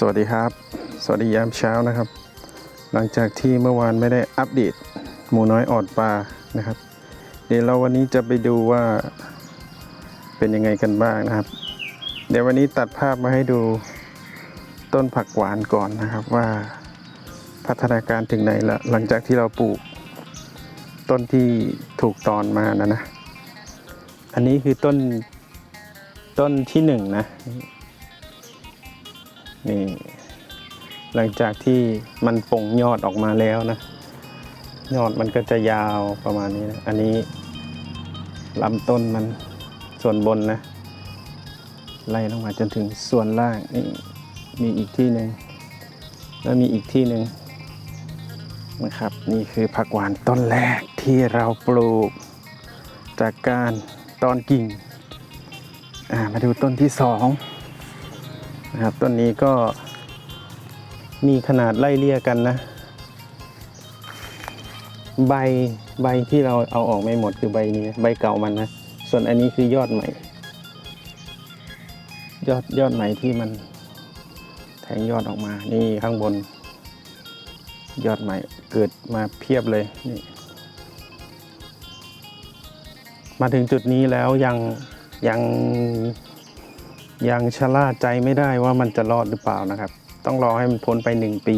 สวัสดีครับ สวัสดียามเช้านะครับ หลังจากที่เมื่อวานไม่ได้อัปเดตหมูน้อยออดปลานะครับ เดี๋ยวเราวันนี้จะไปดูว่าเป็นยังไงกันบ้างนะครับ เดี๋ยววันนี้ตัดภาพมาให้ดูต้นผักหวานก่อนนะครับว่าพัฒนาการถึงไหนละหลังจากที่เราปลูก ต้นที่ถูกตอนมานะนะ อันนี้คือต้นต้นที่หนึ่งนะ นี่ หลังจากที่มันป่งยอดออกมาแล้วนะ ยอดมันก็จะยาวประมาณนี้นะอันนี้ลำต้นมันส่วนบนนะไล่ลงมาจนถึงส่วนล่างนี่มีอีกที่หนึ่งแล้วมีอีกที่หนึ่งนะครับ นี่คือผักหวานต้นแรกที่เราปลูกจากการตอนกิ่ง มาดูต้นที่สอง นะครับต้นนี้ก็มีขนาดไล่เลี่ยกันนะ ใบใบที่เราเอาออกไม่หมดคือใบนี้ใบเก่ามันนะส่วนอันนี้คือยอดใหม่ ยอดยอดใหม่ที่มันแทงยอดออกมานี่ข้างบน ยอดใหม่เกิดมาเพียบเลยนี่มาถึงจุดนี้แล้วยังยัง ยังชะล่าใจไม่ได้ว่ามันจะรอดหรือเปล่านะครับ ต้องรอให้มันพ้นไปหนึ่งปี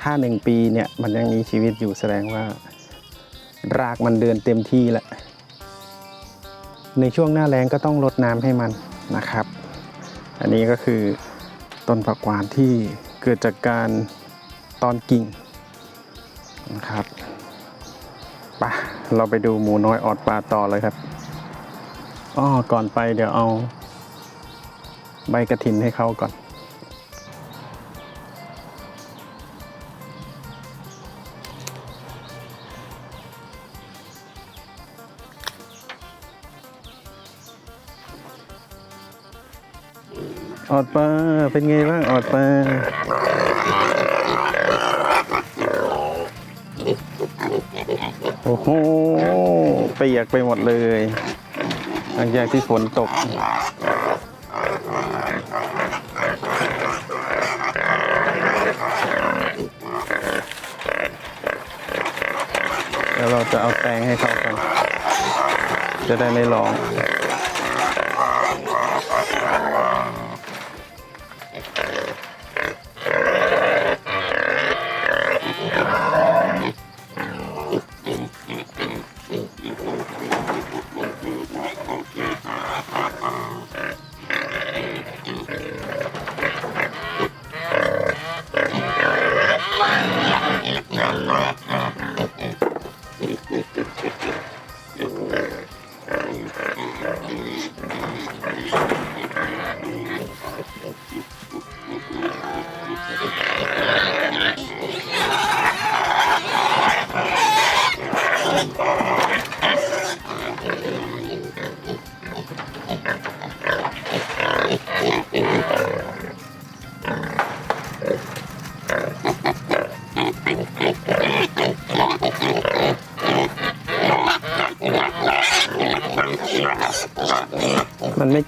ถ้าหนึ่งปีเนี่ยมันยังมีชีวิตอยู่แสดงว่า รากมันเดินเต็มที่แล้วในช่วงหน้าแล้งก็ต้องรดน้ำให้มันนะครับ อันนี้ก็คือต้นผักหวานที่เกิดจากการตอนกิ่งนะครับไปะเราไปดูหมูน้อยออดปลาต่อเลยครับอ้อก่อนไปเดี๋ยวเอา ใบกระถินให้เขาก่อน ออดปลาเป็นไงบ้างออดปลาโอ้โหเปียกไปหมดเลย หลังจากที่ฝนตก แล้วเราจะเอาแตงให้เขากัน จะได้ไม่ร้อง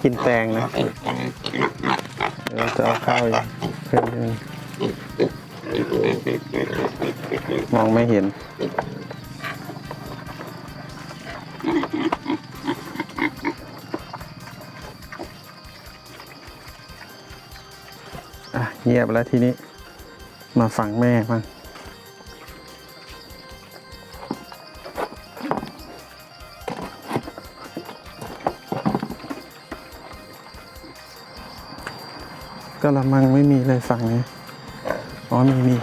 กินแตงนะเดี๋ยวจะเอาข้าวอีกเพิ่มนิดนึงมองไม่เห็น อะเงียบแล้วทีนี้ มาฟังแม่บ้าง ก็ละมังไม่มีเลยฝั่งนี้ อ๋อมีมี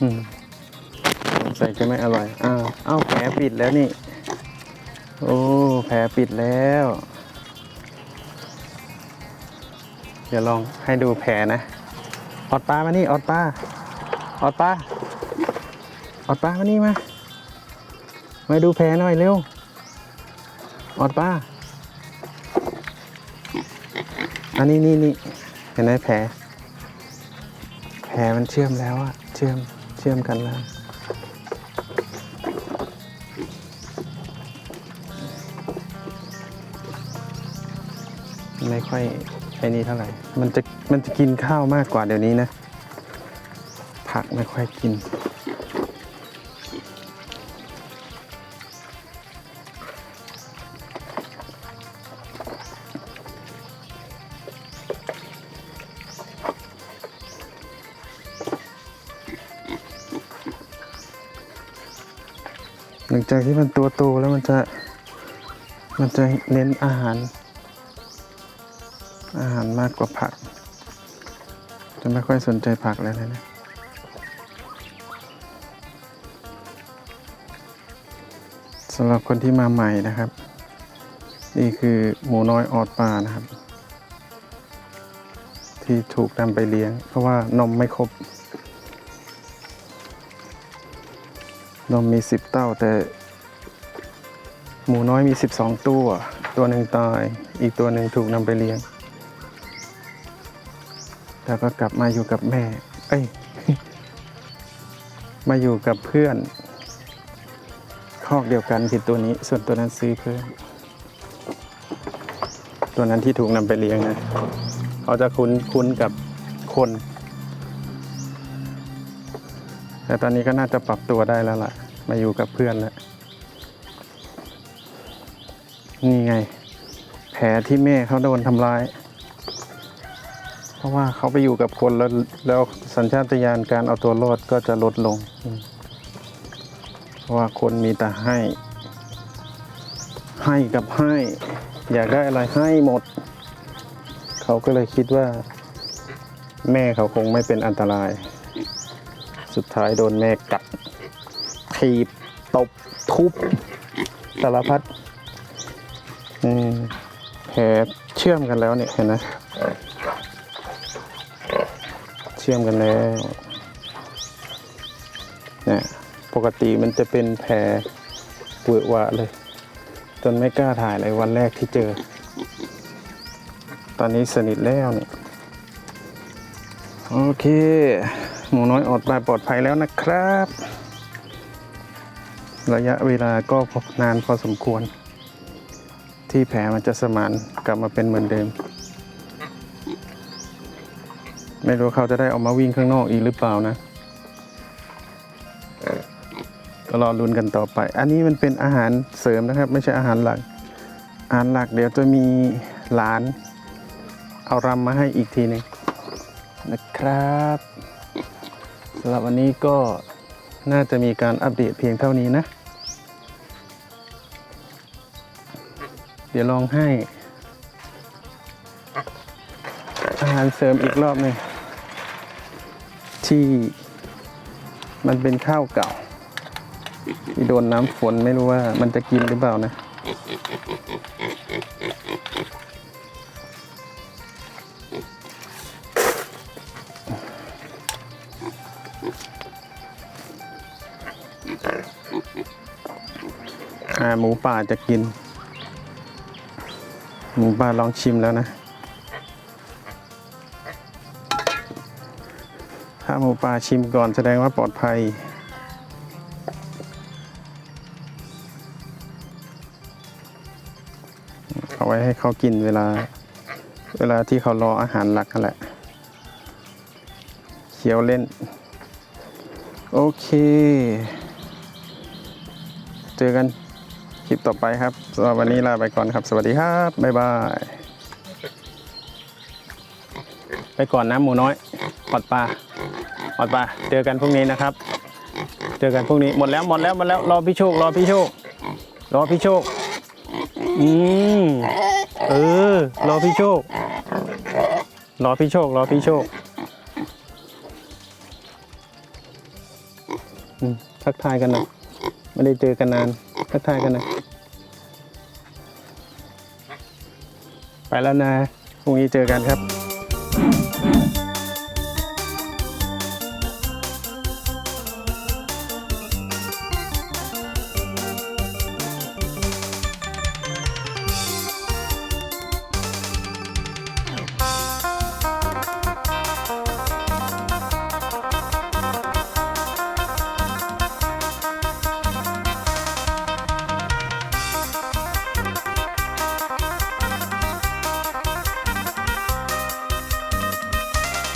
อืมสงสัยจะไม่อร่อย อ้าวอ้าวแผลปิดแล้วนี่ โอ้ แผลปิดแล้ว เดี๋ยวลองให้ดูแผลนะ ออดปลามานี่ ออดปลา ออดปลา ออดปลามานี่มา มาดูแผลหน่อยเร็ว ออดปลา อันนี้นี่นี่เห็นไหมแผล แผลมันเชื่อมแล้วอะเชื่อม ชื่อมกันแล้วไม่ค่อยไอ้นี่เท่าไหร่ มันจะมันจะกินข้าวมากกว่าเดี๋ยวนี้นะ ผักไม่ค่อยกิน ลังจากที่มันตัวโตแล้วมันจะมันจะเน้นอาหาร อาหารมากกว่าผัก จะไม่ค่อยสนใจผักแล้วนะสำหรับคนที่มาใหม่นะครับ นี่คือหมูน้อยออดปลานะครับ ที่ถูกนำไปเลี้ยง เพราะว่านมไม่ครบ นมมีสิบเต้าแต่ หมูน้อยมีสิบสองตัว ตัวหนึ่งตาย อีกตัวหนึ่งถูกนำไปเลี้ยง แล้วก็กลับมาอยู่กับแม่ เอ้ย มาอยู่กับเพื่อน คอกเดียวกันคือตัวนี้ ส่วนตัวนั้นซื้อเพิ่มตัวนั้นที่ถูกนำไปเลี้ยงนะเขาจะคุ้นคุ้นกับคนแต่ตอนนี้ก็น่าจะปรับตัวได้แล้วล่ะ มาอยู่กับเพื่อนแล้วนี่ไง แผลที่แม่เขาโดนทำร้าย เพราะว่าเขาไปอยู่กับคนแล้วแล้วสัญชาตญาณการเอาตัวรอดก็จะลดลง เพราะว่าคนมีแต่ให้ ให้กับให้ อยากได้อะไรให้หมด เขาก็เลยคิดว่า แม่เขาคงไม่เป็นอันตราย สุดท้ายโดนแม่กัด ถีบ ตบ ทุบ สารพัดอืมแผลเชื่อมกันแล้วเนี่ยเห็นไหมเชื่อมกันแล้วเนี่ยปกติมันจะเป็นแผลเวอะหวะเลย จนไม่กล้าถ่ายเลยวันแรกที่เจอ ตอนนี้สนิทแล้วเนี่ยโอเค หมูน้อยอดตาปลอดภัยแล้วนะครับ ระยะเวลาก็นานพอสมควร ที่แผลมันจะสมานกลับมาเป็นเหมือนเดิม ไม่รู้เขาจะได้ออกมาวิ่งข้างนอกอีกหรือเปล่านะก็รอลุนกันต่อไป อันนี้มันเป็นอาหารเสริมนะครับ ไม่ใช่อาหารหลัก อาหารหลักเดี๋ยวจะมีหลาน เอารำมาให้อีกทีหนึ่งนะครับสำหรับวันนี้ก็ น่าจะมีการอัปเดตเพียงเท่านี้นะ เดี๋ยวลองให้ อาหารเสริมอีกรอบหนึ่งที่มันเป็นข้าวเก่าที่โดนน้ำฝนไม่รู้ว่ามันจะกินหรือเปล่านะ อ่าหมูป่าจะกิน หมูป่าลองชิมแล้วนะ ถ้าหมูป่าชิมก่อนแสดงว่าปลอดภัย เอาไว้ให้เขากินเวลา เวลาที่เขารออาหารหลักนั่นแหละเคี้ยวเล่น โอเค เจอกัน คลิปต่อไปครับสำหรับวันนี้ลาไปก่อนครับ สวัสดีครับ บ๊ายบาย ไปก่อนนะหมูน้อยปอดปลาปอดปลาเจอกันพรุ่งนี้นะครับ เจอกันพรุ่งนี้หมดแล้วหมดแล้วหมดแล้วรอพี่โชครอพี่โชครอพี่โชคอืมเออรอพี่โชครอพี่โชครอพี่โชคทักทายกันหนะไม่ได้เจอกันนานทักทายกันหนะไแล้วนะพรุ่งนี้เจอกันครับ